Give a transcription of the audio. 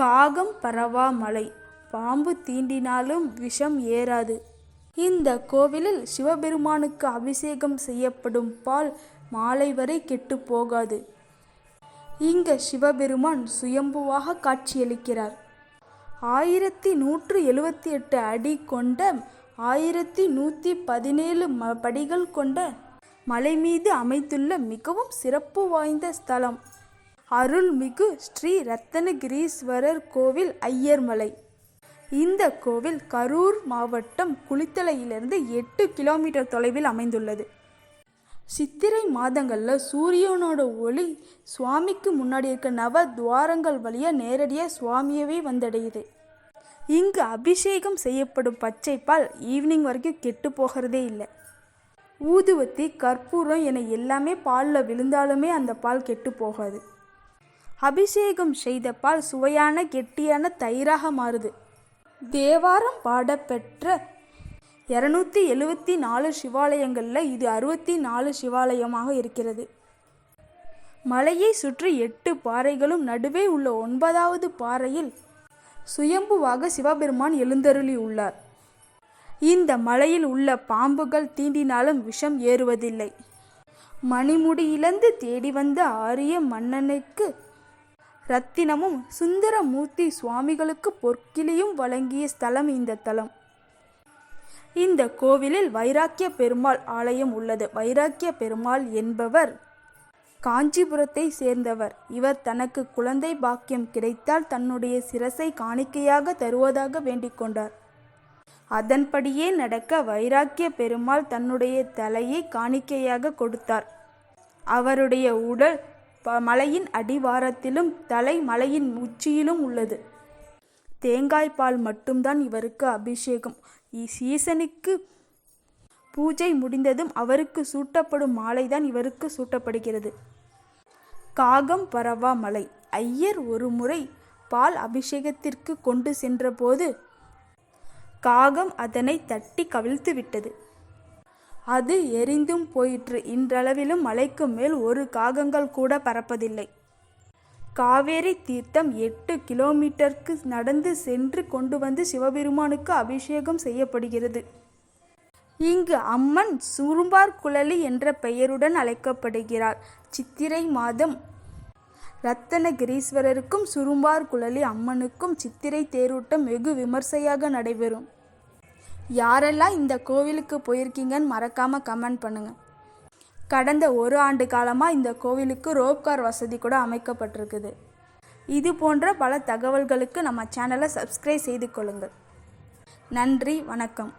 காகம் பரவா மலை பாம்பு தீண்டினாலும் விஷம் ஏறாது. இந்த கோவிலில் சிவபெருமானுக்கு அபிஷேகம் செய்யப்படும் பால் மாலை வரை கெட்டுப் போகாது. இங்க சிவபெருமான் சுயம்புவாக காட்சியளிக்கிறார். ஆயிரத்தி நூற்று எழுவத்தி எட்டு அடி கொண்ட ஆயிரத்தி நூற்றி பதினேழு ம படிகள் கொண்ட மலை மீது அமைத்துள்ள மிகவும் சிறப்பு வாய்ந்த ஸ்தலம். அருள்மிகு ஸ்ரீ ரத்தனகிரீஸ்வரர் கோவில் ஐயர்மலை. இந்த கோவில் கரூர் மாவட்டம் குளித்தலையிலிருந்து எட்டு கிலோமீட்டர் தொலைவில் அமைந்துள்ளது. சித்திரை மாதங்களில் சூரியனோட ஒளி சுவாமிக்கு முன்னாடி இருக்க நவ துவாரங்கள் வழியாக நேரடியாக சுவாமியவே வந்தடையுது. இங்கு அபிஷேகம் செய்யப்படும் பச்சைப்பால் ஈவினிங் வரைக்கும் கெட்டு போகிறதே இல்லை. ஊதுவத்தி கற்பூரம் என எல்லாமே பாலில் விழுந்தாலுமே அந்த பால் கெட்டு போகாது. அபிஷேகம் செய்த பால் சுவையான கெட்டியான தயிராக மாறுது. தேவாரம் பாடப்பெற்ற இரநூத்தி எழுவத்தி நாலு சிவாலயங்களில் இது அறுபத்தி நாலு சிவாலயமாக இருக்கிறது. மலையை சுற்றி எட்டு பாறைகளும் நடுவே உள்ள ஒன்பதாவது பாறையில் சுயம்புவாக சிவபெருமான் எழுந்தருளி உள்ளார். இந்த மலையில் உள்ள பாம்புகள் தீண்டினாலும் விஷம் ஏறுவதில்லை. மணிமுடி இழந்து தேடி வந்த ஆரிய மன்னனுக்கு ரத்தினமும் சுந்தரமூர்த்தி சுவாமிகளுக்கு பொற்கிளியும் வழங்கிய ஸ்தலம் இந்த தலம். இந்த கோவிலில் வைராக்கிய பெருமாள் ஆலயம் உள்ளது. வைராக்கிய பெருமாள் என்பவர் காஞ்சிபுரத்தை சேர்ந்தவர். இவர் தனக்கு குழந்தை பாக்கியம் கிடைத்தால் தன்னுடைய சிரசை காணிக்கையாக தருவதாக வேண்டிக் கொண்டார். அதன்படியே நடக்க வைராக்கிய பெருமாள் தன்னுடைய தலையை காணிக்கையாக கொடுத்தார். அவருடைய உடல் மலையின் அடிவாரத்திலும் தலை மலையின் உச்சியிலும் உள்ளது. தேங்காய் பால் மட்டும்தான் இவருக்கு அபிஷேகம். சீசனுக்கு பூஜை முடிந்ததும் அவருக்கு சூட்டப்படும் மாலைதான் இவருக்கு சூட்டப்படுகிறது. காகம் பரவா மலை. ஐயர் ஒரு முறை பால் அபிஷேகத்திற்கு கொண்டு சென்றபோது காகம் அதனை தட்டி கவிழ்த்து விட்டது அது எரிந்தும் போயிற்று. இன்றளவிலும் மலைக்கு மேல் ஒரு காகங்கள் கூட பறப்பதில்லை. காவேரி தீர்த்தம் எட்டு கிலோமீட்டருக்கு நடந்து சென்று கொண்டு வந்து சிவபெருமானுக்கு அபிஷேகம் செய்யப்படுகிறது. இங்கு அம்மன் சுரும்பார் குழலி என்ற பெயருடன் அழைக்கப்படுகிறார். சித்திரை மாதம் ரத்தனகிரீஸ்வரருக்கும் சுரும்பார் குழலி அம்மனுக்கும் சித்திரை தேரோட்டம் வெகு விமர்சையாக நடைபெறும். யாரெல்லாம் இந்த கோவிலுக்கு போயிருக்கீங்கன்னு மறக்காமல் கமெண்ட் பண்ணுங்கள் கடந்த ஒரு ஆண்டு காலமாக இந்த கோவிலுக்கு ரோப்கார் வசதி கூட அமைக்கப்பட்டிருக்குது. இது போன்ற பல தகவல்களுக்கு நம்ம சேனலை சப்ஸ்கிரைப் செய்து கொள்ளுங்கள். நன்றி வணக்கம்.